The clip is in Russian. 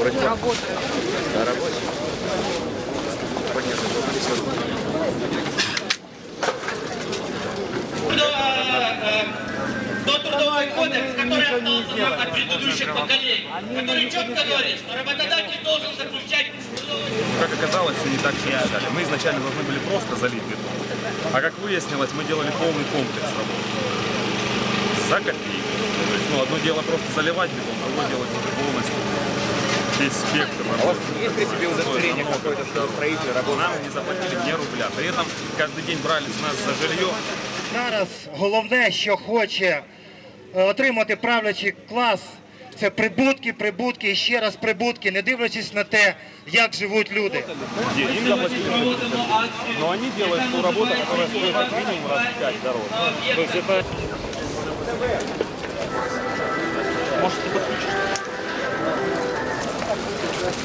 Вроде на работе. Понятно, Тот трудовой кодекс, который остался нам от предыдущих поколений, который четко говорит, что работодатель должен заключать Как оказалось, все не так все решали. Мы изначально должны были просто залить бетон. А как выяснилось, мы делали полный комплекс работ. За копейки. То есть, ну, одно дело просто заливать бетон, другое дело полностью весь спектр А у вас есть при себе удостоверение Намного. какое-то, что строитель работает? Нам не заплатили ни рубля. При этом каждый день брали с нас за жилье. Зараз головне, що хоче е, отримати правлячий клас, це прибутки, прибутки і ще раз прибутки, не дивлячись на те, як живуть люди. где им заплатили. Но они делают ту работу, которая стоит как минимум раз в пять дороже. То есть это... Можете подключить.